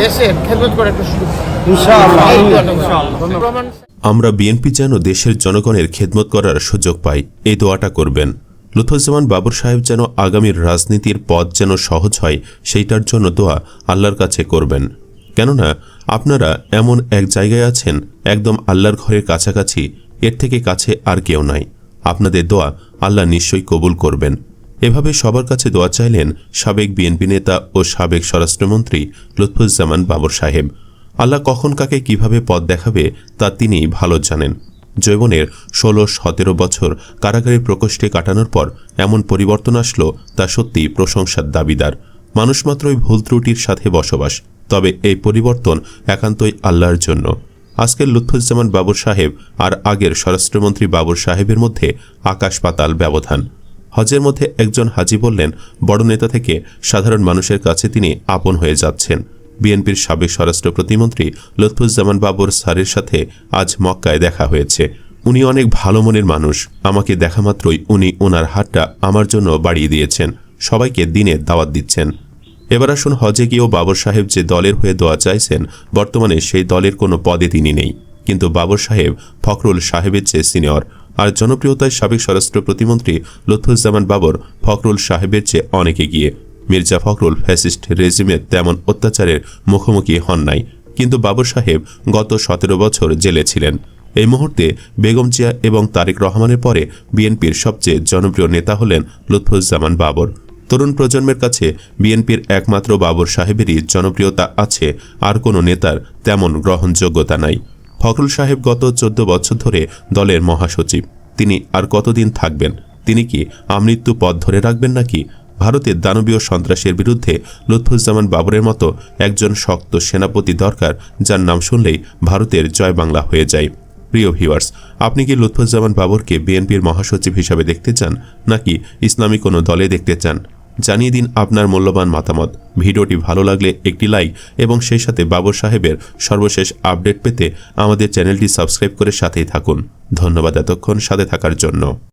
দেশের খেদমত একটা সুযোগ। আমরা বিএনপি যেন দেশের জনগণের খেদমত করার সুযোগ পাই এই দোয়াটা করবেন। লুৎফুজ্জামান বাবর সাহেব যেন আগামীর রাজনীতির পথ যেন সহজ হয় সেইটার জন্য দোয়া আল্লাহর কাছে করবেন। কেননা আপনারা এমন এক জায়গায় আছেন একদম আল্লাহর ঘরের কাছাকাছি এর থেকে কাছে আর কেউ নাই। আপনাদের দোয়া আল্লাহ নিশ্চয়ই কবুল করবেন। এভাবে সবার কাছে দোয়া চাইলেন সাবেক বিএনপি নেতা ও সাবেক স্বরাষ্ট্রমন্ত্রী লুৎফুজ্জামান বাবর সাহেব। আল্লাহ কখন কাকে কীভাবে পথ দেখাবে তা তিনি ভালো জানেন। জৈবনের ষোলো সতেরো বছর কারাগারে প্রকোষ্ঠে কাটানোর পর এমন পরিবর্তন আসলো তা সত্যি প্রশংসার দাবিদার। মানুষ মাত্রই ভুল ত্রুটির সাথে বসবাস, তবে এই পরিবর্তন একান্তই আল্লাহর জন্য। আজকের লুৎফুজ্জামান বাবর সাহেব আর আগের স্বরাষ্ট্রমন্ত্রী বাবর সাহেবের মধ্যে আকাশ পাতাল ব্যবধান। হজের মধ্যে একজন হাজি বললেন, বড় নেতা থেকে সাধারণ মানুষের কাছে তিনি আপন হয়ে যাচ্ছেন। বিএনপির সাবেক স্বরাষ্ট্র প্রতিমন্ত্রী লুৎফুজ্জামান বাবর স্যারের সাথে আজ মক্কায় দেখা হয়েছে। উনি অনেক ভালো মনের মানুষ। আমাকে দেখা মাত্রই উনি ওনার হাতটা আমার জন্য বাড়িয়ে দিয়েছেন। সবাইকে দিনে দাওয়াত দিচ্ছেন। এবার আসুন হজে গিয়েও বাবর সাহেব যে দলের হয়ে দোয়া চাইছেন, বর্তমানে সেই দলের কোনো পদে তিনি নেই। কিন্তু বাবর সাহেব ফখরুল সাহেবের চেয়ে সিনিয়র। আর জনপ্রিয়তায় সাবেক স্বরাষ্ট্র প্রতিমন্ত্রী লুৎফুজ্জামান বাবর ফখরুল সাহেবের চেয়ে অনেক এগিয়ে। মির্জা ফখরুল ফ্যাসিস্ট রেজিমের তেমন অত্যাচারের মুখোমুখি হন নাই, কিন্তু বাবর সাহেব গত সতেরো বছর জেলে ছিলেন। এই মুহূর্তে বেগম জিয়া এবং তারেক রহমানের পরে বিএনপির সবচেয়ে জনপ্রিয় নেতা হলেন লুৎফুজ্জামান বাবর। তরুণ প্রজন্মের কাছে বিএনপির একমাত্র বাবর সাহেবেরই জনপ্রিয়তা আছে, আর কোনো নেতার তেমন গ্রহণযোগ্যতা নাই। ফখরুল সাহেব গত চোদ্দ বছর ধরে দলের মহাসচিব। তিনি আর কতদিন থাকবেন? তিনি কি আমৃত্যু পথ ধরে রাখবেন নাকি ভারতের দানবীয় সন্ত্রাসের বিরুদ্ধে লুৎফুজ্জামান বাবরের মতো একজন শক্ত সেনাপতি দরকার যার নাম শুনলেই ভারতের জয় বাংলা হয়ে যায়? প্রিয় ভিউয়ার্স, আপনি কি লুৎফুজ্জামান বাবরকে বিএনপির মহাসচিব হিসাবে দেখতে চান নাকি ইসলামী কোনো দলে দেখতে চান? জানিয়ে দিন আপনার মূল্যবান মতামত। ভিডিওটি ভালো লাগলে একটি লাইক এবং সেই সাথে বাবর সাহেবের সর্বশেষ আপডেট পেতে আমাদের চ্যানেলটি সাবস্ক্রাইব করে সাথেই থাকুন। ধন্যবাদ এতক্ষণ সাথে থাকার জন্য।